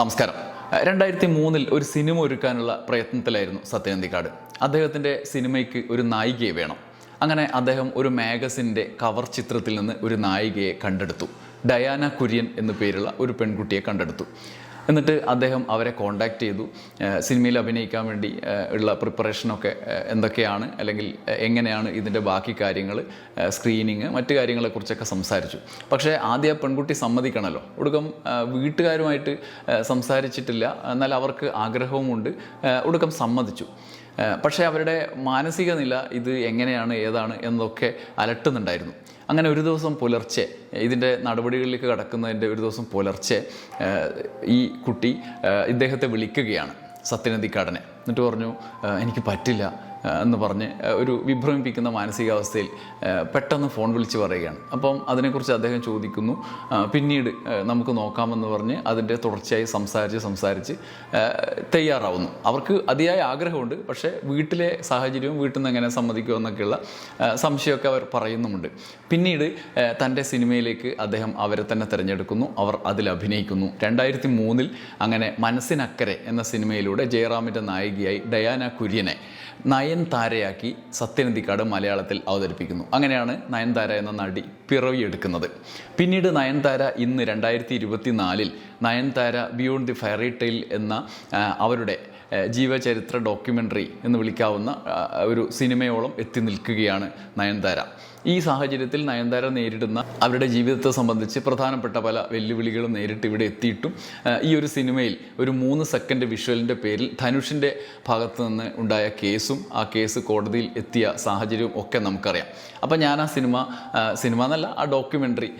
നമസ്കാരം. രണ്ടായിരത്തി മൂന്നിൽ ഒരു സിനിമ ഒരുക്കാനുള്ള പ്രയത്നത്തിലായിരുന്നു സത്യനന്ദിക്കാട്. അദ്ദേഹത്തിന്റെ സിനിമയ്ക്ക് ഒരു നായികയെ വേണം. അങ്ങനെ അദ്ദേഹം ഒരു മാഗസിന്റെ കവർ ചിത്രത്തിൽ നിന്ന് ഒരു നായികയെ കണ്ടെടുത്തു. ഡയാന കുര്യൻ എന്നു പേരുള്ള ഒരു പെൺകുട്ടിയെ കണ്ടെടുത്തു. എന്നിട്ട് അദ്ദേഹം അവരെ കോണ്ടാക്ട് ചെയ്തു. സിനിമയിൽ അഭിനയിക്കാൻ വേണ്ടി ഉള്ള പ്രിപ്പറേഷനൊക്കെ എന്തൊക്കെയാണ് അല്ലെങ്കിൽ എങ്ങനെയാണ് ഇതിന്റെ ബാക്കി കാര്യങ്ങൾ സ്ക്രീനിങ് മറ്റു കാര്യങ്ങളെക്കുറിച്ചൊക്കെ സംസാരിച്ചു. പക്ഷേ ആദ്യ പെൺകുട്ടി സമ്മതിക്കണമല്ലോ ഒടുക്കം വീട്ടുകാരുമായിട്ട് സംസാരിച്ചിട്ടില്ല. എന്നാൽ അവർക്ക് ആഗ്രഹവുമുണ്ട്. ഒടുക്കം സമ്മതിച്ചു. പക്ഷേ അവരുടെ മാനസിക നില ഇത് എങ്ങനെയാണ് ഏതാണ് എന്നൊക്കെ അലട്ടുന്നുണ്ടായിരുന്നു. അങ്ങനെ ഒരു ദിവസം പുലർച്ചെ ഇതിന്റെ നടപടികളിലേക്ക് കടക്കുന്നതിന്റെ ഒരു ദിവസം പുലർച്ചെ ഈ കുട്ടി ഇദ്ദേഹത്തെ വിളിക്കുകയാണ് സത്യനന്ദിക്കാടനെ. എന്നിട്ട് പറഞ്ഞു എനിക്ക് പറ്റില്ല എന്ന് പറഞ്ഞ് ഒരു വിഭ്രമിപ്പിക്കുന്ന മാനസികാവസ്ഥയിൽ പെട്ടെന്ന് ഫോൺ വിളിച്ച് പറയുകയാണ്. അപ്പം അതിനെക്കുറിച്ച് അദ്ദേഹം ചോദിക്കുന്നു പിന്നീട് നമുക്ക് നോക്കാമെന്ന് പറഞ്ഞ് അതിന്റെ തുടർച്ചയായി സംസാരിച്ച് സംസാരിച്ച് തയ്യാറാവുന്നു. അവർക്ക് അതിയായ ആഗ്രഹമുണ്ട് പക്ഷേ വീട്ടിലെ സാഹചര്യവും വീട്ടിൽ നിന്ന് എങ്ങനെ സമ്മതിക്കുമോ എന്നൊക്കെയുള്ള സംശയമൊക്കെ അവർ പറയുന്നുമുണ്ട്. പിന്നീട് തന്റെ സിനിമയിലേക്ക് അദ്ദേഹം അവരെ തന്നെ തിരഞ്ഞെടുക്കുന്നു അവർ അതിൽ അഭിനയിക്കുന്നു. രണ്ടായിരത്തി മൂന്നിൽ അങ്ങനെ മനസ്സിനക്കരെ എന്ന സിനിമയിലൂടെ ജയറാമിന്റെ നായികയായി ഡയാന കുര്യനെ നയൻതാരയാക്കി സത്യനന്ദിക്കാട് മലയാളത്തിൽ അവതരിപ്പിക്കുന്നു. അങ്ങനെയാണ് നയൻതാര എന്ന നടി പിറവിയെടുക്കുന്നത്. പിന്നീട് നയൻതാര ഇന്ന് രണ്ടായിരത്തി ഇരുപത്തി നാലിൽ Nayanthara beyond the fairy tale എന്ന അവരുടെ ജീവചരിത്ര ഡോക്യുമെന്ററി എന്ന് വിളിക്കാവുന്ന ഒരു സിനിമയോളം എത്തി നിൽക്കുകയാണ് നയൻതാര. ഈ സാഹചര്യത്തിൽ നയൻതാര നേരിടുന്ന അവരുടെ ജീവിതത്തെ സംബന്ധിച്ച് പ്രധാനപ്പെട്ട പല വെല്ലുവിളികളും നേരിട്ട് ഇവിടെ എത്തിയിട്ടും ഈ ഒരു സിനിമയിൽ ഒരു മൂന്ന് സെക്കൻഡ് വിഷ്വലിന്റെ പേരിൽ ധനുഷിന്റെ ഭാഗത്ത് നിന്ന് ഉണ്ടായ കേസും ആ കേസ് കോടതിയിൽ എത്തിയ സാഹചര്യവും ഒക്കെ നമുക്കറിയാം. അപ്പം ഞാൻ ആ സിനിമ സിനിമ എന്നല്ല ആ ഡോക്യുമെന്ററി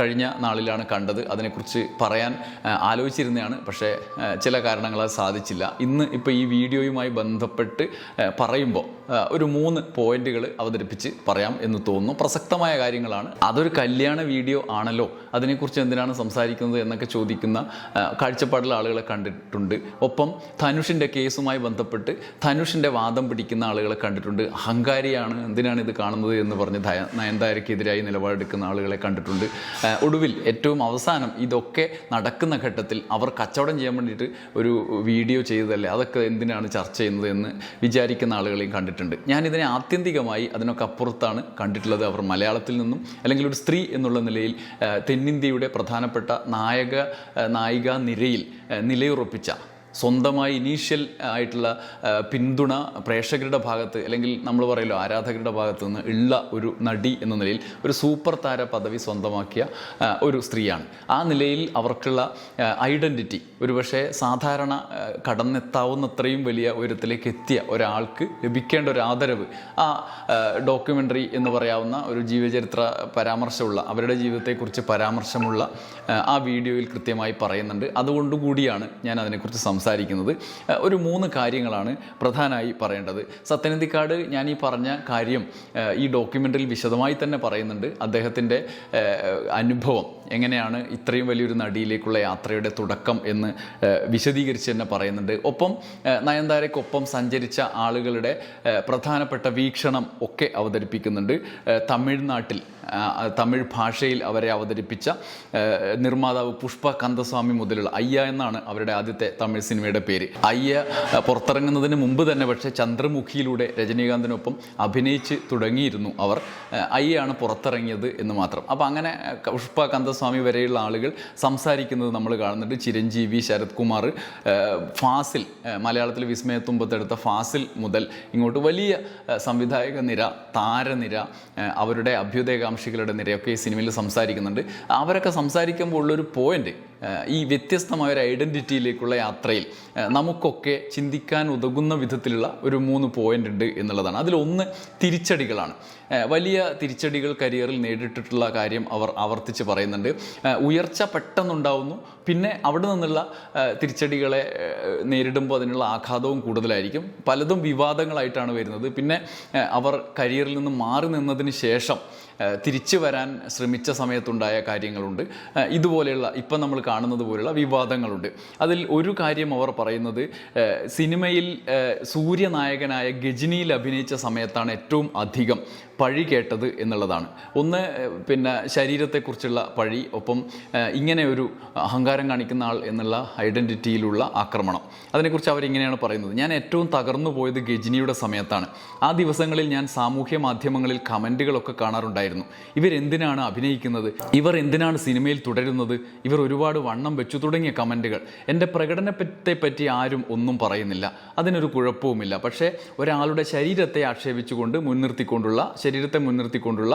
കഴിഞ്ഞ നാളിലാണ് കണ്ടത്. അതിനെക്കുറിച്ച് പറയാൻ ആലോചിച്ചിരുന്നതാണ്. പക്ഷേ ചില കാരണങ്ങളാൽ സാധിച്ചില്ല. ഇന്ന് ഇപ്പോൾ ഈ വീഡിയോയുമായി ബന്ധപ്പെട്ട് പറയുമ്പോൾ ഒരു മൂന്ന് പോയിന്റുകൾ അവതരിപ്പിച്ച് പറയാം എന്ന് തോന്നുന്നു. പ്രസക്തമായ കാര്യങ്ങളാണ്. അതൊരു കല്യാണ വീഡിയോ ആണല്ലോ. അതിനെക്കുറിച്ച് എന്തിനാണ് സംസാരിക്കുന്നത് എന്നൊക്കെ ചോദിക്കുന്ന കാഴ്ചപ്പാടുള്ള ആളുകളെ കണ്ടിട്ടുണ്ട്. ഒപ്പം ധനുഷിന്റെ കേസുമായി ബന്ധപ്പെട്ട് ധനുഷിന്റെ വാദം പിടിക്കുന്ന ആളുകളെ കണ്ടിട്ടുണ്ട്. അഹങ്കാരിയാണ് എന്തിനാണ് ഇത് കാണുന്നത് എന്ന് പറഞ്ഞ് ധയ നയൻതാരയ്ക്കെതിരായി നിലപാടെടുക്കുന്ന ആളുകളെ കണ്ടിട്ടുണ്ട്. ഒടുവിൽ ഏറ്റവും അവസാനം ഇതൊക്കെ നടക്കുന്ന ഘട്ടത്തിൽ അവർ കച്ചവടം ചെയ്യാൻ വേണ്ടിയിട്ട് ഒരു വീഡിയോ ചെയ്തതല്ലേ? അതൊക്കെ എന്തിനാണ് ചർച്ച ചെയ്യുന്നത് എന്ന് വിചാരിക്കുന്ന ആളുകളെയും കണ്ടിട്ടുണ്ട്. ഞാനിതിനെ ആത്യന്തികമായി അതിനൊക്കെ അപ്പുറത്താണ് കണ്ടിട്ടുള്ളത്. അവർ മലയാളത്തിൽ നിന്നും അല്ലെങ്കിൽ ഒരു സ്ത്രീ എന്നുള്ള നിലയിൽ തെന്നിന്ത്യയുടെ പ്രധാനപ്പെട്ട നായക നായിക നിരയിൽ നിലയുറപ്പിച്ച സ്വന്തമായി ഇനീഷ്യൽ ആയിട്ടുള്ള പിന്തുണ പ്രേക്ഷകരുടെ ഭാഗത്ത് അല്ലെങ്കിൽ നമ്മൾ പറയല്ലോ ആരാധകരുടെ ഭാഗത്ത് നിന്ന് ഉള്ള ഒരു നടി എന്ന നിലയിൽ ഒരു സൂപ്പർ താര പദവി സ്വന്തമാക്കിയ ഒരു സ്ത്രീയാണ്. ആ നിലയിൽ അവർക്കുള്ള ഐഡന്റിറ്റി ഒരുപക്ഷെ സാധാരണ കടന്നെത്താവുന്നത്രയും വലിയ ഉയരത്തിലേക്ക് എത്തിയ ഒരാൾക്ക് ലഭിക്കേണ്ട ഒരു ആദരവ് ആ ഡോക്യുമെന്ററി എന്ന് പറയാവുന്ന ഒരു ജീവചരിത്ര പരാമർശമുള്ള അവരുടെ ജീവിതത്തെക്കുറിച്ച് പരാമർശമുള്ള ആ വീഡിയോയിൽ കൃത്യമായി പറയുന്നുണ്ട്. അതുകൊണ്ടുകൂടിയാണ് ഞാൻ അതിനെക്കുറിച്ച് സംസാരിക്കുന്നത് ആ, ഒരു മൂന്ന് കാര്യങ്ങളാണ് പ്രധാനമായി പറയേണ്ടത്. സത്യനന്ദിക്കാട് ഞാൻ ഈ പറഞ്ഞ കാര്യം ഈ ഡോക്യുമെന്ററിൽ വിശദമായി തന്നെ പറയുന്നുണ്ട്. അദ്ദേഹത്തിന്റെ അനുഭവം എങ്ങനെയാണ് ഇത്രയും വലിയൊരു നടിയിലേക്കുള്ള യാത്രയുടെ തുടക്കം എന്ന് വിശദീകരിച്ച് തന്നെ പറയുന്നുണ്ട്. ഒപ്പം നയൻതാരയ്ക്കൊപ്പം സഞ്ചരിച്ച ആളുകളുടെ പ്രധാനപ്പെട്ട വീക്ഷണം ഒക്കെ അവതരിപ്പിക്കുന്നുണ്ട്. തമിഴ്നാട്ടിൽ തമിഴ് ഭാഷയിൽ അവരെ അവതരിപ്പിച്ച നിർമ്മാതാവ് പുഷ്പ കന്ദസ്വാമി മുതലുള്ള അയ്യ എന്നാണ് അവരുടെ ആദ്യത്തെ തമിഴ് സിനിമയുടെ പേര്. അയ്യ പുറത്തിറങ്ങുന്നതിന് മുമ്പ് തന്നെ പക്ഷേ ചന്ദ്രമുഖിയിലൂടെ രജനീകാന്തിനൊപ്പം അഭിനയിച്ച് തുടങ്ങിയിരുന്നു അവർ. അയ്യാണ് പുറത്തിറങ്ങിയത് എന്ന് മാത്രം. അപ്പോൾ അങ്ങനെ പുഷ്പ കന്ദസ്വാമി വരെയുള്ള ആളുകൾ സംസാരിക്കുന്നത് നമ്മൾ കാണുന്നുണ്ട്. ചിരഞ്ജീവി ശരത് കുമാർ ഫാസിൽ മലയാളത്തിൽ വിസ്മയത്തുമ്പത്തെടുത്ത ഫാസിൽ മുതൽ ഇങ്ങോട്ട് വലിയ സംവിധായക നിര താരനിര അവരുടെ അഭ്യുദയകാംക്ഷികളുടെ നിരയൊക്കെ ഈ സിനിമയിൽ സംസാരിക്കുന്നുണ്ട്. അവരൊക്കെ സംസാരിക്കുമ്പോൾ ഉള്ളൊരു പോയിന്റ് ഈ വ്യത്യസ്തമായ ഒരു ഐഡന്റിറ്റിയിലേക്കുള്ള യാത്രയിൽ നമുക്കൊക്കെ ചിന്തിക്കാൻ ഉതകുന്ന വിധത്തിലുള്ള ഒരു മൂന്ന് പോയിന്റ് ഉണ്ട് എന്നുള്ളതാണ്. അതിലൊന്ന് തിരിച്ചടികളാണ്. വലിയ തിരിച്ചടികൾ കരിയറിൽ നേരിട്ടിട്ടുള്ള കാര്യം അവർ ആവർത്തിച്ച് പറയുന്നുണ്ട്. ഉയർച്ച പെട്ടെന്നുണ്ടാവുന്നു. പിന്നെ അവിടെ നിന്നുള്ള തിരിച്ചടികളെ നേരിടുമ്പോൾ അതിനുള്ള ആഘാതവും കൂടുതലായിരിക്കും. പലതും വിവാദങ്ങളായിട്ടാണ് വരുന്നത്. പിന്നെ അവർ കരിയറിൽ നിന്ന് മാറി നിന്നതിന് ശേഷം തിരിച്ചു വരാൻ ശ്രമിച്ച സമയത്തുണ്ടായ കാര്യങ്ങളുണ്ട്. ഇതുപോലെയുള്ള ഇപ്പം നമ്മൾ കാണുന്നത് പോലെയുള്ള വിവാദങ്ങളുണ്ട്. അതിൽ ഒരു കാര്യം അവർ പറയുന്നത് സിനിമയിൽ സൂര്യനായകനായ ഗജനിയിൽ അഭിനയിച്ച സമയത്താണ് ഏറ്റവും അധികം പഴി കേട്ടത് എന്നുള്ളതാണ്. ഒന്ന് പിന്നെ ശരീരത്തെക്കുറിച്ചുള്ള പഴി ഒപ്പം ഇങ്ങനെ ഒരു അഹങ്കാരം കാണിക്കുന്ന ആൾ എന്നുള്ള ഐഡന്റിറ്റിയിലുള്ള ആക്രമണം. അതിനെക്കുറിച്ച് അവരിങ്ങനെയാണ് പറയുന്നത്. ഞാൻ ഏറ്റവും തകർന്നു പോയത് ഗജിനിയുടെ സമയത്താണ്. ആ ദിവസങ്ങളിൽ ഞാൻ സാമൂഹ്യ മാധ്യമങ്ങളിൽ കമന്റുകളൊക്കെ കാണാറുണ്ടായിരുന്നു. ഇവരെന്തിനാണ് അഭിനയിക്കുന്നത്? ഇവർ എന്തിനാണ് സിനിമയിൽ തുടരുന്നത്? ഇവർ ഒരുപാട് വണ്ണം വെച്ചു തുടങ്ങിയ കമന്റുകൾ എന്റെ പ്രകടനത്തെ പറ്റി ആരും ഒന്നും പറയുന്നില്ല. അതിനൊരു കുഴപ്പവുമില്ല. പക്ഷേ ഒരാളുടെ ശരീരത്തെ ആക്ഷേപിച്ചുകൊണ്ട് മുൻനിർത്തിക്കൊണ്ടുള്ള ശരീരത്തെ മുൻനിർത്തിക്കൊണ്ടുള്ള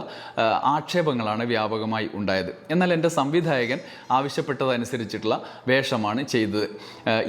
ആക്ഷേപങ്ങളാണ് വ്യാപകമായി ഉണ്ടായത്. എന്നാൽ എന്റെ സംവിധായകൻ ആവശ്യപ്പെട്ടതനുസരിച്ചിട്ടുള്ള വേഷമാണ് ചെയ്തത്.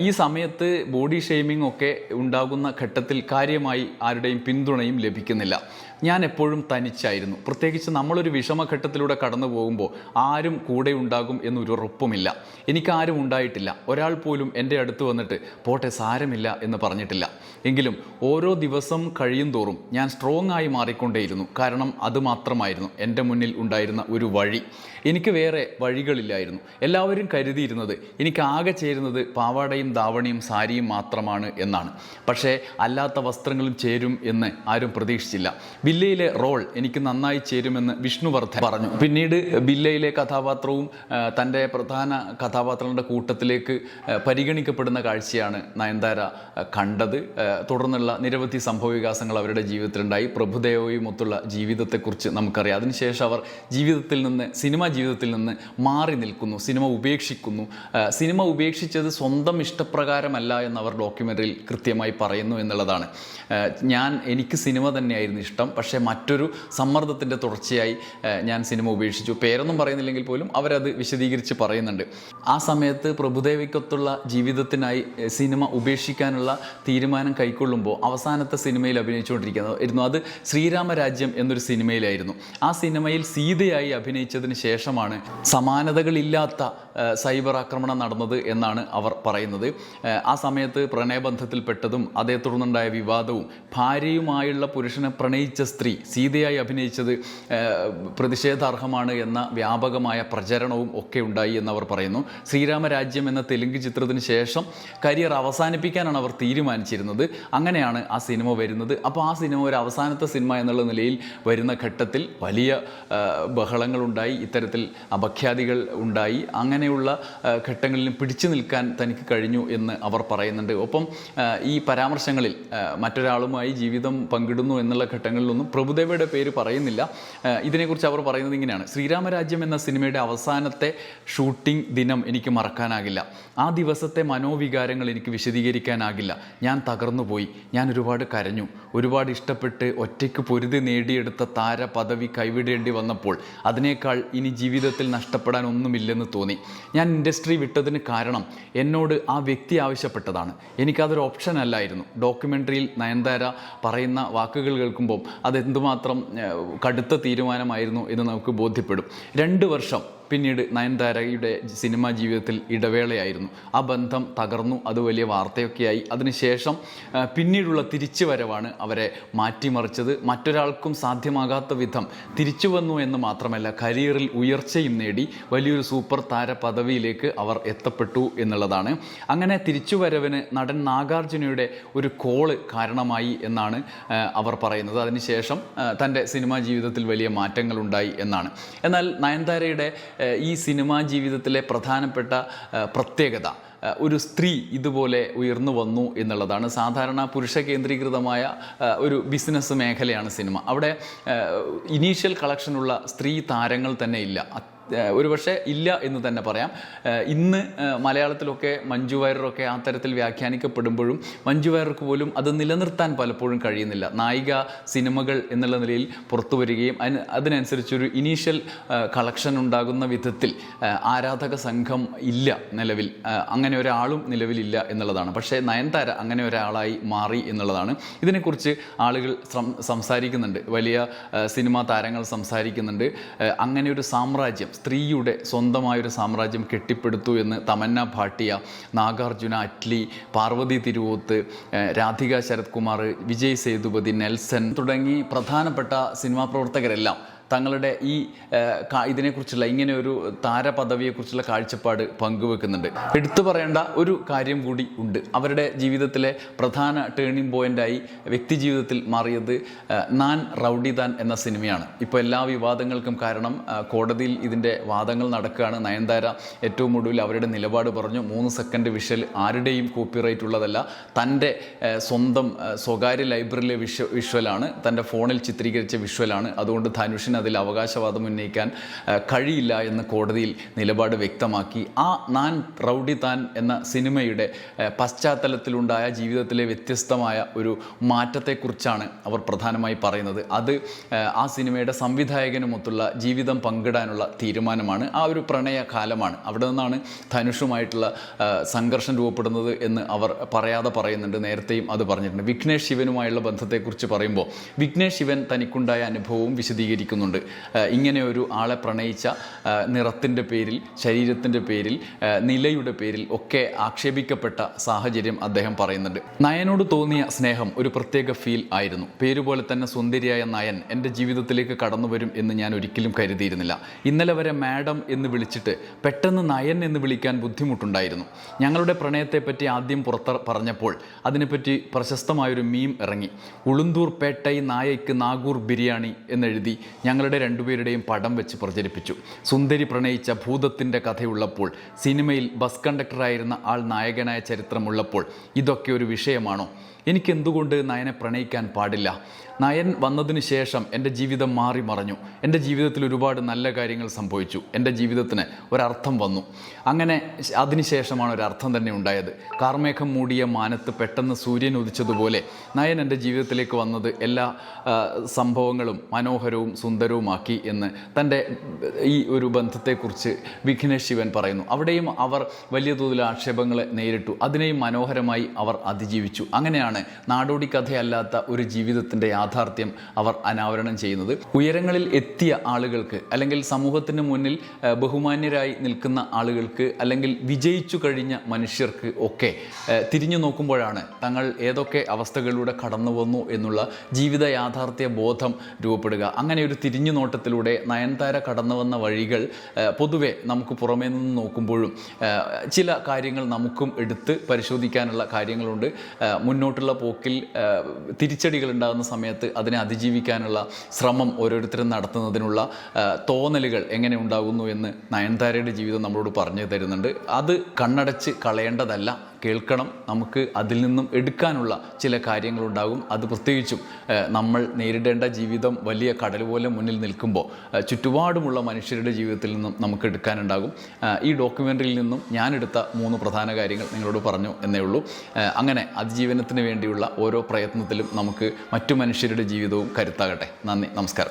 ഈ സമയത്ത് ബോഡി ഷെയ്മിംഗ് ഒക്കെ ഉണ്ടാകുന്ന ഘട്ടത്തിൽ കാര്യമായി ആരുടെയും പിന്തുണയും ലഭിക്കുന്നില്ല. ഞാൻ എപ്പോഴും തനിച്ചായിരുന്നു. പ്രത്യേകിച്ച് നമ്മളൊരു വിഷമഘട്ടത്തിലൂടെ കടന്നു പോകുമ്പോൾ ആരും കൂടെ ഉണ്ടാകും എന്നൊരു ഉറപ്പുമില്ല എനിക്ക് ആരും ഉണ്ടായിട്ടില്ല. ഒരാൾ പോലും എന്റെ അടുത്ത് വന്നിട്ട് പോട്ടെ സാരമില്ല എന്ന് പറഞ്ഞിട്ടില്ല. എങ്കിലും ഓരോ ദിവസം കഴിയും തോറും ഞാൻ സ്ട്രോങ് ആയി മാറിക്കൊണ്ടേയിരുന്നു. കാരണം അത് മാത്രമായിരുന്നു എന്റെ മുന്നിൽ ഉണ്ടായിരുന്ന ഒരു വഴി. എനിക്ക് വേറെ വഴികളില്ലായിരുന്നു. എല്ലാവരും കരുതിയിരുന്നത് എനിക്ക് ആകെ ചേരുന്നത് പാവാടയും ദാവണിയും സാരിയും മാത്രമാണ് എന്നാണ്. പക്ഷേ അല്ലാത്ത വസ്ത്രങ്ങളും ചേരും എന്ന് ആരും പ്രതീക്ഷിച്ചില്ല. ബില്ലയിലെ റോൾ എനിക്ക് നന്നായി ചേരുമെന്ന് വിഷ്ണുവർദ്ധൻ പറഞ്ഞു. പിന്നീട് ബില്ലയിലെ കഥാപാത്രവും തന്റെ പ്രധാന കഥാപാത്രങ്ങളുടെ കൂട്ടത്തിലേക്ക് പരിഗണിക്കപ്പെടുന്ന കാഴ്ചയാണ് നയൻതാര കണ്ടത്. തുടർന്നുള്ള നിരവധി സംഭവവികാസങ്ങൾ അവരുടെ ജീവിതത്തിലുണ്ടായി. പ്രഭുദേവയുമൊത്തുള്ള ജീവിതത്തെക്കുറിച്ച് നമുക്കറിയാം. അതിനുശേഷം അവർ ജീവിതത്തിൽ നിന്ന് സിനിമാ ജീവിതത്തിൽ നിന്ന് മാറി നിൽക്കുന്നു സിനിമ ഉപേക്ഷിക്കുന്നു. സിനിമ ഉപേക്ഷിച്ചത് സ്വന്തം ഇഷ്ടപ്രകാരമല്ല എന്നവർ ഡോക്യുമെന്ററിയിൽ കൃത്യമായി പറയുന്നു എന്നുള്ളതാണ്. ഞാൻ എനിക്ക് സിനിമ തന്നെയായിരുന്നു ഇഷ്ടം. പക്ഷേ മറ്റൊരു സമ്മർദ്ദത്തിന്റെ തുടർച്ചയായി ഞാൻ സിനിമ ഉപേക്ഷിച്ചു. പേരൊന്നും പറയുന്നില്ലെങ്കിൽ പോലും അവരത് വിശദീകരിച്ച് പറയുന്നുണ്ട്. ആ സമയത്ത് പ്രഭുദേവിക്കൊത്തുള്ള ജീവിതത്തിനായി സിനിമ ഉപേക്ഷിക്കാനുള്ള തീരുമാനം കൈക്കൊള്ളുമ്പോൾ അവസാനത്തെ സിനിമയിൽ അഭിനയിച്ചുകൊണ്ടിരിക്കുന്നത് അത് ശ്രീരാമരാജ്യം എന്നൊരു സിനിമയിലായിരുന്നു. ആ സിനിമയിൽ സീതയായി അഭിനയിച്ചതിന് ശേഷമാണ് സമാനതകളില്ലാത്ത സൈബർ ആക്രമണം നടന്നത് എന്നാണ് അവർ പറയുന്നത്. ആ സമയത്ത് പ്രണയബന്ധത്തിൽപ്പെട്ടതും അതേ തുടർന്നുണ്ടായ വിവാദവും ഭാര്യയുമായുള്ള പുരുഷനെ പ്രണയിച്ച സ്ത്രീ സീതയായി അഭിനയിച്ചത് പ്രതിഷേധാർഹമാണ് എന്ന വ്യാപകമായ പ്രചരണവും ഒക്കെ ഉണ്ടായി എന്നവർ പറയുന്നു. ശ്രീരാമരാജ്യം എന്ന തെലുങ്ക് ചിത്രത്തിന് ശേഷം കരിയർ അവസാനിപ്പിക്കാനാണ് അവർ തീരുമാനിച്ചിരുന്നത്. അങ്ങനെയാണ് ആ സിനിമ വരുന്നത്. അപ്പോൾ ആ സിനിമ ഒരു അവസാനത്തെ സിനിമ എന്നുള്ള നിലയിൽ വരുന്ന ഘട്ടത്തിൽ വലിയ ബഹളങ്ങളുണ്ടായി ഇത്തരത്തിൽ അപഖ്യാതികൾ ഉണ്ടായി. അങ്ങനെയുള്ള ഘട്ടങ്ങളിൽ പിടിച്ചു നിൽക്കാൻ തനിക്ക് കഴിഞ്ഞു എന്ന് അവർ പറയുന്നുണ്ട്. ഒപ്പം ഈ പരാമർശങ്ങളിൽ മറ്റൊരാളുമായി ജീവിതം പങ്കിടുന്നു എന്നുള്ള ഘട്ടങ്ങളിലൊന്നും പ്രഭുദേവയുടെ പേര് പറയുന്നില്ല. ഇതിനെക്കുറിച്ച് അവർ പറയുന്നത് ഇങ്ങനെയാണ്. ശ്രീരാമരാജ്യം എന്ന സിനിമയുടെ അവസാനത്തെ ഷൂട്ടിംഗ് ദിനം എനിക്ക് മറക്കാനാകില്ല. ആ ദിവസത്തെ മനോവികാരങ്ങൾ എനിക്ക് വിശദീകരിക്കാനാകില്ല. ഞാൻ തകർന്നുപോയി. ഞാൻ ഒരുപാട് കരഞ്ഞു. ഒരുപാട് ഇഷ്ടപ്പെട്ട് ഒറ്റയ്ക്ക് പൊരുതി നേടിയെടുത്ത താര പദവി കൈവിടേണ്ടി വന്നപ്പോൾ അതിനേക്കാൾ ഇനി ജീവിതത്തിൽ നഷ്ടപ്പെടാൻ ഒന്നുമില്ലെന്ന് തോന്നി. ഞാൻ ഇൻഡസ്ട്രി വിട്ടതിന് കാരണം എന്നോട് ആ വ്യക്തി ആവശ്യപ്പെട്ടതാണ്. എനിക്കതൊരു ഓപ്ഷൻ അല്ലായിരുന്നു ഡോക്യുമെന്ററിയിൽ നയൻതാര പറയുന്ന വാക്കുകൾ കേൾക്കുമ്പോൾ അത് എന്തുമാത്രം കടുത്ത തീരുമാനമായിരുന്നു എന്ന് നമുക്ക് ബോധ്യപ്പെടും. രണ്ട് വർഷം പിന്നീട് നയൻതാരയുടെ സിനിമാ ജീവിതത്തിൽ ഇടവേളയായിരുന്നു. ആ ബന്ധം തകർന്നു. അത് വലിയ വാർത്തയൊക്കെയായി. അതിനുശേഷം പിന്നീടുള്ള പിന്നീടുള്ള തിരിച്ചുവരവാണ് അവരെ മാറ്റിമറിച്ചത്. മറ്റൊരാൾക്കും സാധ്യമാകാത്ത വിധം തിരിച്ചു വന്നു എന്ന് മാത്രമല്ല കരിയറിൽ ഉയർച്ചയും നേടി വലിയൊരു സൂപ്പർ താര പദവിയിലേക്ക് അവർ എത്തപ്പെട്ടു എന്നുള്ളതാണ്. അങ്ങനെ തിരിച്ചുവരവിന് നടൻ നാഗാർജുനയുടെ ഒരു കോൾ കാരണമായി എന്നാണ് അവർ പറയുന്നത്. അതിനുശേഷം തന്റെ സിനിമാ ജീവിതത്തിൽ വലിയ മാറ്റങ്ങളുണ്ടായി എന്നാണ്. എന്നാൽ നയൻതാരയുടെ ഈ സിനിമാ ജീവിതത്തിലെ പ്രധാനപ്പെട്ട പ്രത്യേകത ഒരു സ്ത്രീ ഇതുപോലെ ഉയർന്നു വന്നു എന്നുള്ളതാണ്. സാധാരണ പുരുഷ കേന്ദ്രീകൃതമായ ഒരു ബിസിനസ് മേഖലയാണ് സിനിമ. അവിടെ ഇനീഷ്യൽ കളക്ഷനുള്ള സ്ത്രീ താരങ്ങൾ തന്നെ ഇല്ല. ഒരുപക്ഷെ ഇല്ല എന്ന് തന്നെ പറയാം. ഇന്ന് മലയാളത്തിലൊക്കെ മഞ്ജു വാര്യരൊക്കെ ആ തരത്തിൽ വ്യാഖ്യാനിക്കപ്പെടുമ്പോഴും മഞ്ജു വാര്യർക്ക് പോലും അത് നിലനിർത്താൻ പലപ്പോഴും കഴിയുന്നില്ല. നായിക സിനിമകൾ എന്നുള്ള നിലയിൽ പുറത്തു വരികയും അതിന് അതിനനുസരിച്ചൊരു ഇനീഷ്യൽ കളക്ഷൻ ഉണ്ടാകുന്ന വിധത്തിൽ ആരാധക സംഘം ഇല്ല നിലവിൽ. അങ്ങനെ ഒരാളും നിലവിലില്ല എന്നുള്ളതാണ്. പക്ഷേ നയൻതാര അങ്ങനെ ഒരാളായി മാറി എന്നുള്ളതാണ്. ഇതിനെക്കുറിച്ച് ആളുകൾ സംസാരിക്കുന്നുണ്ട്. വലിയ സിനിമാ താരങ്ങൾ സംസാരിക്കുന്നുണ്ട്. അങ്ങനെ ഒരു സാമ്രാജ്യം സ്ത്രീയുടെ സ്വന്തമായൊരു സാമ്രാജ്യം കെട്ടിപ്പടുത്തു എന്ന് തമന്ന ഭാട്ടിയ നാഗാർജുന അറ്റ്ലി പാർവതി തിരുവോത്ത് രാധിക ശരത്കുമാർ വിജയ് സേതുപതി നെൽസൺ തുടങ്ങി പ്രധാനപ്പെട്ട സിനിമാ പ്രവർത്തകരെല്ലാം തങ്ങളുടെ ഈ ഇതിനെക്കുറിച്ചുള്ള ഇങ്ങനെ ഒരു താരപദവിയെക്കുറിച്ചുള്ള കാഴ്ചപ്പാട് പങ്കുവെക്കുന്നുണ്ട്. എടുത്തു പറയേണ്ട ഒരു കാര്യം കൂടി ഉണ്ട്. അവരുടെ ജീവിതത്തിലെ പ്രധാന ടേണിംഗ് പോയിന്റായി വ്യക്തി ജീവിതത്തിൽ മാറിയത് നാൻ റൗഡി താൻ എന്ന സിനിമയാണ്. ഇപ്പോൾ എല്ലാ വിവാദങ്ങൾക്കും കാരണം കോടതിയിൽ ഇതിന്റെ വാദങ്ങൾ നടക്കുകയാണ്. നയൻതാര ഏറ്റവും ഒടുവിൽ അവരുടെ നിലപാട് പറഞ്ഞു മൂന്ന് സെക്കൻഡ് വിഷൽ ആരുടെയും കോപ്പിറൈറ്റ് ഉള്ളതല്ല തന്റെ സ്വന്തം സ്വകാര്യ ലൈബ്രറിയിലെ വിഷ്വ വിഷ്വലാണ് തന്റെ ഫോണിൽ ചിത്രീകരിച്ച വിഷ്വലാണ്. അതുകൊണ്ട് ധനുഷിന് അതിൽ അവകാശവാദം ഉന്നയിക്കാൻ കഴിയില്ല എന്ന് കോടതിയിൽ നിലപാട് വ്യക്തമാക്കി. ആ നാൻ റൗഡി താൻ എന്ന സിനിമയുടെ പശ്ചാത്തലത്തിലുണ്ടായ ജീവിതത്തിലെ വ്യത്യസ്തമായ ഒരു മാറ്റത്തെക്കുറിച്ചാണ് അവർ പ്രധാനമായി പറയുന്നത്. അത് ആ, സിനിമയുടെ സംവിധായകനുമൊത്തുള്ള ജീവിതം പങ്കിടാനുള്ള തീരുമാനമാണ്. ആ ഒരു പ്രണയ കാലമാണ്. അവിടെ നിന്നാണ് ധനുഷുമായിട്ടുള്ള സംഘർഷം രൂപപ്പെടുന്നത് എന്ന് അവർ പറയാതെ പറയുന്നുണ്ട്. നേരത്തെയും അത് പറഞ്ഞിട്ടുണ്ട്. വിഘ്നേഷ് ശിവനുമായുള്ള ബന്ധത്തെക്കുറിച്ച് പറയുമ്പോൾ വിഘ്നേഷ് ശിവൻ തനിക്കുണ്ടായ അനുഭവവും വിശദീകരിക്കുന്നുണ്ട് ആ, ഇങ്ങനെ ഒരു ആളെ പ്രണയിച്ച നിറത്തിന്റെ പേരിൽ ശരീരത്തിന്റെ പേരിൽ നിലയുടെ പേരിൽ ഒക്കെ ആക്ഷേപിക്കപ്പെട്ട സാഹചര്യം അദ്ദേഹം പറയുന്നുണ്ട്. നയനോട് തോന്നിയ സ്നേഹം ഒരു പ്രത്യേക ഫീൽ ആയിരുന്നു. പേരുപോലെ തന്നെ സുന്ദരിയായ നയൻ എന്റെ ജീവിതത്തിലേക്ക് കടന്നു വരും എന്ന് ഞാൻ ഒരിക്കലും കരുതിയിരുന്നില്ല. ഇന്നലെ വരെ മാഡം എന്ന് വിളിച്ചിട്ട് പെട്ടെന്ന് നയൻ എന്ന് വിളിക്കാൻ ബുദ്ധിമുട്ടുണ്ടായിരുന്നു. ഞങ്ങളുടെ പ്രണയത്തെപ്പറ്റി ആദ്യം പുറത്ത് പറഞ്ഞപ്പോൾ അതിനെപ്പറ്റി പ്രശസ്തമായൊരു മീം ഇറങ്ങി. ഉളുന്തൂർ പേട്ടൈ നായയ്ക്ക് നാഗൂർ ബിരിയാണി എന്നെഴുതി ഞങ്ങളുടെ രണ്ടുപേരുടെയും പടം വെച്ച് പ്രചരിപ്പിച്ചു. സുന്ദരി പ്രണയിച്ച ഭൂതത്തിന്റെ കഥയുള്ളപ്പോൾ സിനിമയിൽ ബസ് കണ്ടക്ടറായിരുന്ന ആൾ നായകനായ ചരിത്രമുള്ളപ്പോൾ ഇതൊക്കെ ഒരു വിഷയമാണോ? എനിക്ക് എന്തുകൊണ്ട് നയനെ പ്രണയിക്കാൻ പാടില്ല? നയൻ വന്നതിന് ശേഷം എന്റെ ജീവിതം മാറി മറഞ്ഞു. എന്റെ ജീവിതത്തിൽ ഒരുപാട് നല്ല കാര്യങ്ങൾ സംഭവിച്ചു. എന്റെ ജീവിതത്തിന് ഒരർത്ഥം വന്നു. അങ്ങനെ അതിനുശേഷമാണ് ഒരർത്ഥം തന്നെ ഉണ്ടായത്. കാർമേഘം മൂടിയ മാനത്ത് പെട്ടെന്ന് സൂര്യൻ ഉദിച്ചതുപോലെ നയൻ എന്റെ ജീവിതത്തിലേക്ക് വന്നത് എല്ലാ സംഭവങ്ങളും മനോഹരവും സുന്ദരവുമാക്കി എന്ന് തന്റെ ഈ ഒരു ബന്ധത്തെക്കുറിച്ച് വിഘ്നേഷ് ശിവൻ പറയുന്നു. അവിടെയും അവർ വലിയ തോതിൽ ആക്ഷേപങ്ങളെ നേരിട്ടു. അതിനെയും മനോഹരമായി അവർ അതിജീവിച്ചു. അങ്ങനെയാണ് നാടോടി കഥയല്ലാത്ത ഒരു ജീവിതത്തിന്റെ യാഥാർത്ഥ്യം അവർ അനാവരണം ചെയ്യുന്നത്. ഉയരങ്ങളിൽ എത്തിയ ആളുകൾക്ക് അല്ലെങ്കിൽ സമൂഹത്തിന് മുന്നിൽ ബഹുമാന്യരായി നിൽക്കുന്ന ആളുകൾക്ക് അല്ലെങ്കിൽ വിജയിച്ചു കഴിഞ്ഞ മനുഷ്യർക്ക് ഒക്കെ തിരിഞ്ഞു നോക്കുമ്പോഴാണ് തങ്ങൾ ഏതൊക്കെ അവസ്ഥകളിലൂടെ കടന്നു വന്നു എന്നുള്ള ജീവിത യാഥാർത്ഥ്യ ബോധം രൂപപ്പെടുക. അങ്ങനെ ഒരു തിരിഞ്ഞു നോട്ടത്തിലൂടെ നയൻതാര കടന്നു വന്ന വഴികൾ പൊതുവെ നമുക്ക് പുറമേ നിന്ന് നോക്കുമ്പോഴും ചില കാര്യങ്ങൾ നമുക്കും എടുത്ത് പരിശോധിക്കാനുള്ള കാര്യങ്ങളുണ്ട്. മുന്നോട്ടുള്ള പോക്കിൽ തിരിച്ചടികൾ ഉണ്ടാകുന്ന സമയത്ത് അതിനെ അതിജീവിക്കാനുള്ള ശ്രമം ഓരോരുത്തരും നടത്തുന്നതിനുള്ള തോന്നലുകൾ എങ്ങനെ ഉണ്ടാകുന്നു എന്ന് നയൻതാരയുടെ ജീവിതം നമ്മളോട് പറഞ്ഞു തരുന്നുണ്ട്. അത് കണ്ണടച്ച് കളയേണ്ടതല്ല. കേൾക്കണം. നമുക്ക് അതിൽ നിന്നും എടുക്കാനുള്ള ചില കാര്യങ്ങളുണ്ടാകും. അത് പ്രത്യേകിച്ചും നമ്മൾ നേരിടേണ്ട ജീവിതം വലിയ കടൽ പോലെ മുന്നിൽ നിൽക്കുമ്പോൾ ചുറ്റുപാടുമുള്ള മനുഷ്യരുടെ ജീവിതത്തിൽ നിന്നും നമുക്ക് എടുക്കാനുണ്ടാകും. ഈ ഡോക്യുമെന്ററിയിൽ നിന്നും ഞാനെടുത്ത മൂന്ന് പ്രധാന കാര്യങ്ങൾ നിങ്ങളോട് പറഞ്ഞു എന്നേ ഉള്ളൂ. അങ്ങനെ അതിജീവനത്തിന് വേണ്ടിയുള്ള ഓരോ പ്രയത്നത്തിലും നമുക്ക് മറ്റു മനുഷ്യരുടെ ജീവിതവും കരുത്താകട്ടെ. നന്ദി നമസ്കാരം.